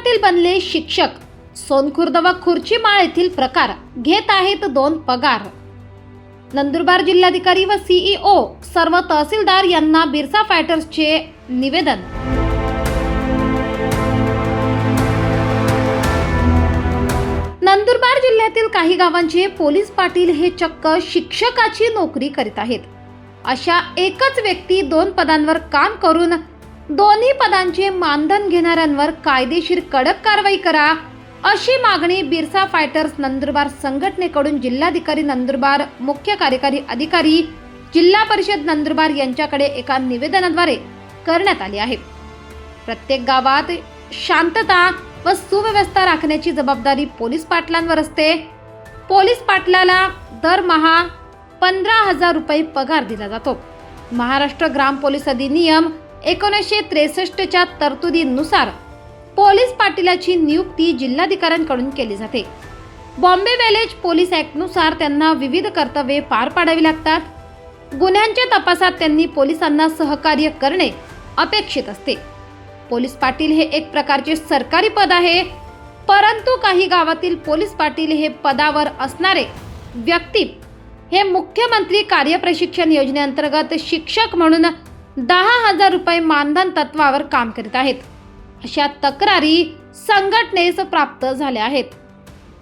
पाटील बनले शिक्षक. सोनखुर्द व खुर्चीमाळ येथील प्रकार. घेत आहेत दोन पगार. नंदुरबार जिल्हाधिकारी व सीईओ सर्व तहसीलदार यांना बिरसा फायटर्सचे निवेदन. नंदुरबार जिल्ह्यातील काही गावांचे पोलीस पाटील हे चक्क शिक्षकाची नोकरी करीत आहेत. अशा एकच व्यक्ती दोन पदांवर काम करून दोन्ही पदांचे मानधन घेणाऱ्यांवर कायदेशीर कडक कारवाई करा. अशी मागणी बिरसा फायटर्स नंदुरबार संघटनेकडून जिल्हाधिकारी नंदुरबार मुख्य कार्यकारी अधिकारी जिल्हा परिषद नंदुरबार यांच्याकडे एका निवेदनाद्वारे करण्यात आली आहे. प्रत्येक गावात शांतता व सुव्यवस्था राखण्याची जबाबदारी पोलीस पाटलांवर असते. पोलीस पाटलाला दरमहा पंधरा हजार रुपये पगार दिला जातो. महाराष्ट्र ग्राम पोलीस अधिनियम एकोणीसशे त्रेसष्टच्या तरतुदीनुसार पोलीस पाटीलाची नियुक्ती जिल्हाधिकाऱ्यांकडून केली जाते. बॉम्बे व्हॅलेज पोलीस ॲक्टनुसार त्यांना विविध कर्तव्ये पार पाडावी लागतात. गुन्ह्यांच्या तपासात त्यांनी पोलिसांना सहकार्य करणे अपेक्षित असते. पोलीस पाटील हे एक प्रकारचे सरकारी पद आहे परंतु काही गावातील पोलीस पाटील हे पदावर असणारे व्यक्ती हे मुख्यमंत्री कार्यप्रशिक्षण योजनेअंतर्गत शिक्षक म्हणून दहा हजार रुपये मानधन तत्वावर काम करीत आहेत. अशा तक्रारी संघटनेस प्राप्त झाल्या आहेत.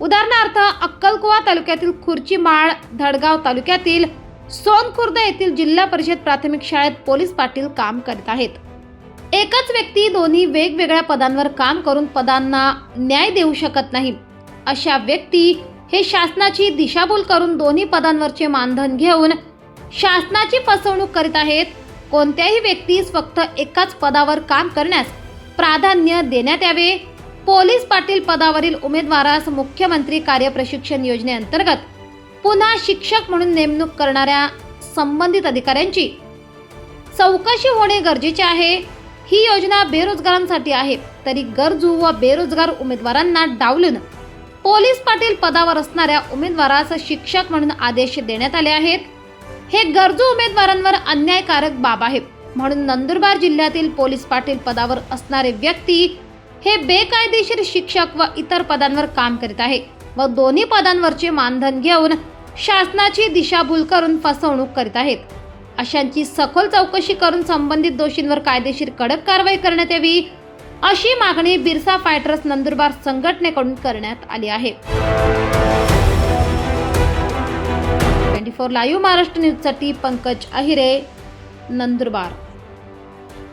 उदाहरणार्थ अक्कलकुवा तालुक्यातील खुर्चीमाळ धडगाव तालुक्यातील सोनखुर्द येथील जिल्हा परिषद प्राथमिक शाळेत पोलीस पाटील काम करीत आहेत. एकच व्यक्ती दोन्ही वेगवेगळ्या पदांवर काम करून पदांना न्याय देऊ शकत नाही. अशा व्यक्ती हे शासनाची दिशाभूल करून दोन्ही पदांवरचे मानधन घेऊन शासनाची फसवणूक करीत आहेत. कोणत्याही व्यक्तीस फक्त एकाच पदावर काम करण्यास प्राधान्य देण्यात यावे. पोलीस पाटील पदावरील उमेदवारास मुख्यमंत्री कार्यप्रशिक्षण योजनेअंतर्गत पुन्हा शिक्षक म्हणून नेमणूक करणाऱ्या संबंधित अधिकाऱ्यांची चौकशी होणे गरजेचे आहे. ही योजना बेरोजगारांसाठी आहे. तरी गरजू व बेरोजगार उमेदवारांना डावलून पोलीस पाटील पदावर असणाऱ्या उमेदवारास शिक्षक म्हणून आदेश देण्यात आले आहेत. हे गरजू उमेदवारांवर अन्यायकारक बाब आहे म्हणून नंदुरबार जिल्ह्यातील पोलीस पाटील पदावर असणारे व्यक्ती हे बेकायदेशीर शिक्षक व इतर पदांवर काम करीत आहे व दोन्ही पदांवरचे मानधन घेऊन शासनाची दिशाभूल करून फसवणूक करीत आहेत. अशांची सखोल चौकशी करून संबंधित दोषींवर कायदेशीर कडक कारवाई करण्यात यावी अशी मागणी बिरसा फायटर्स नंदुरबार संघटनेकडून करण्यात आली आहे. ट्वेंटी फोर लाईव्ह महाराष्ट्र न्यूजसाठी पंकज अहिरे नंदुरबार.